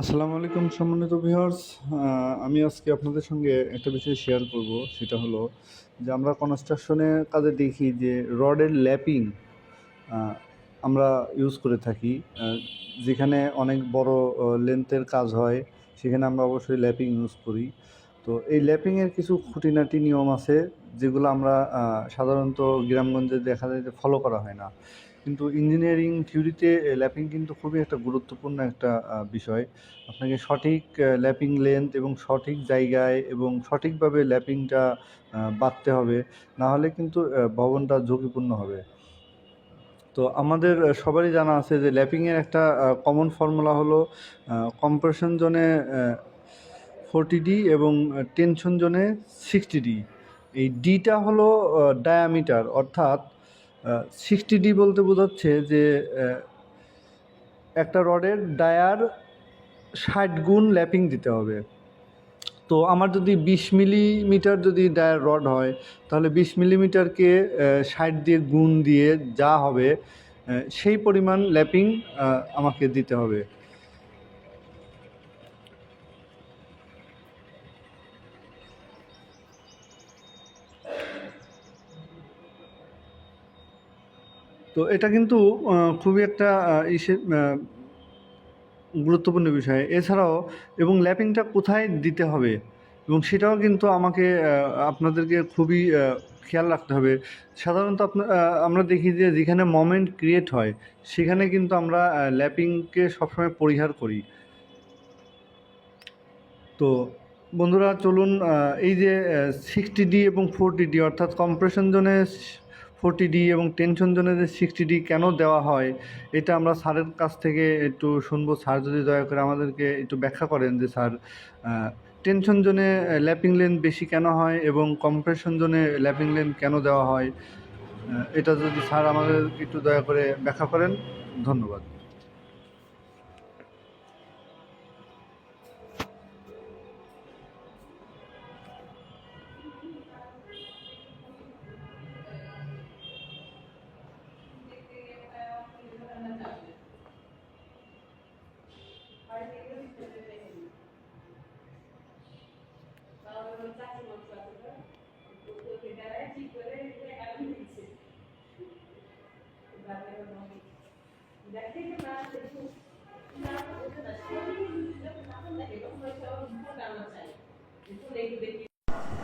আসসালামু আলাইকুম সম্মানিত ভিউয়ার্স আমি আজকে আপনাদের সঙ্গে একটা বিষয় শেয়ার করব, সেটা হলো যে আমরা কনস্ট্রাকশনে কাজে দেখি যে রডের ল্যাপিং আমরা ইউজ করে থাকি। যেখানে অনেক বড় লেন্থের কাজ হয়, সেখানে আমরা অবশ্যই ল্যাপিং ইউজ করি। তো এই ল্যাপিংয়ের কিছু খুঁটিনাটি নিয়ম আছে, যেগুলো আমরা সাধারণত গ্রামগঞ্জে দেখা যায় যে ফলো করা হয় না। কিন্তু ইঞ্জিনিয়ারিং থিওরিতে ল্যাপিং কিন্তু খুবই একটা গুরুত্বপূর্ণ একটা বিষয়। আপনাকে সঠিক ল্যাপিং লেন্থ এবং সঠিক জায়গায় এবং সঠিকভাবে ল্যাপিংটা বাঁধতে হবে। না হলে কিন্তু ভবনটা ঝুঁকিপূর্ণ হবে। তো আমাদের সবারই জানা আছে যে ল্যাপিংয়ের একটা কমন ফর্মুলা হলো কম্প্রেশন জোনে ফোরটি ডি এবং টেনশন জোনে সিক্সটি ডি এই ডিটা হলো ডায়ামিটার অর্থাৎ সিক্সটি ডি বলতে বোঝাচ্ছে যে একটা রডের ডায়ার ষাট গুণ ল্যাপিং দিতে হবে। তো আমার যদি বিশ মিলিমিটার যদি ডায়ার রড হয়, তাহলে বিশ মিলিমিটারকে ষাট দিয়ে গুণ দিয়ে যা হবে সেই পরিমাণ ল্যাপিং আমাকে দিতে হবে। তো এটা কিন্তু খুবই একটা ইসে গুরুত্বপূর্ণ বিষয়। এছাড়াও এবং ল্যাপিংটা কোথায় দিতে হবে? এবং সেটাও কিন্তু আমাকে আপনাদেরকে খুবই খেয়াল রাখতে হবে। সাধারণত আপনা- আহ, আমরা দেখি যে যেখানে মোমেন্ট ক্রিয়েট হয় সেখানে কিন্তু আমরা ল্যাপিংকে সবসময় পরিহার করি। তো বন্ধুরা চলুন এই যে সিক্সটি ডি এবং ফোরটি ডি অর্থাৎ কম্প্রেশন জোনে ফোরটি ডি এবং টেনশন জোনেদের সিক্সটি ডি কেন দেওয়া হয়, এটা আমরা স্যারের কাছ থেকে একটু শুনব। স্যার যদি দয়া করে আমাদেরকে একটু ব্যাখ্যা করেন যে স্যার টেনশন জোনে ল্যাপিং লেন বেশি কেন হয় এবং কম্প্রেশন জোনে ল্যাপিং লেন কেন দেওয়া হয় এটা যদি স্যার আমাদের একটু দয়া করে ব্যাখ্যা করেন, ধন্যবাদ।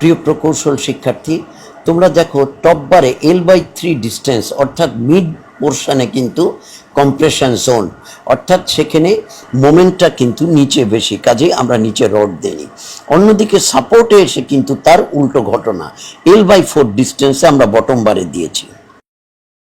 প্রিয় প্রকৌশল শিক্ষার্থী তোমরা দেখো টপ বারে এল বাই থ্রি ডিস্টেন্স অর্থাৎ মিড পোর্শনে কিন্তু কম্প্রেশন জোন অর্থাৎ সেখানে মোমেন্টটা কিন্তু নিচে বেশি, কাজেই আমরা নিচে রড দিই অন্যদিকে সাপোর্টে এসে কিন্তু তার উল্টো ঘটনা এল বাই ফোর ডিস্টেন্সে আমরা বটম বারে দিয়েছি।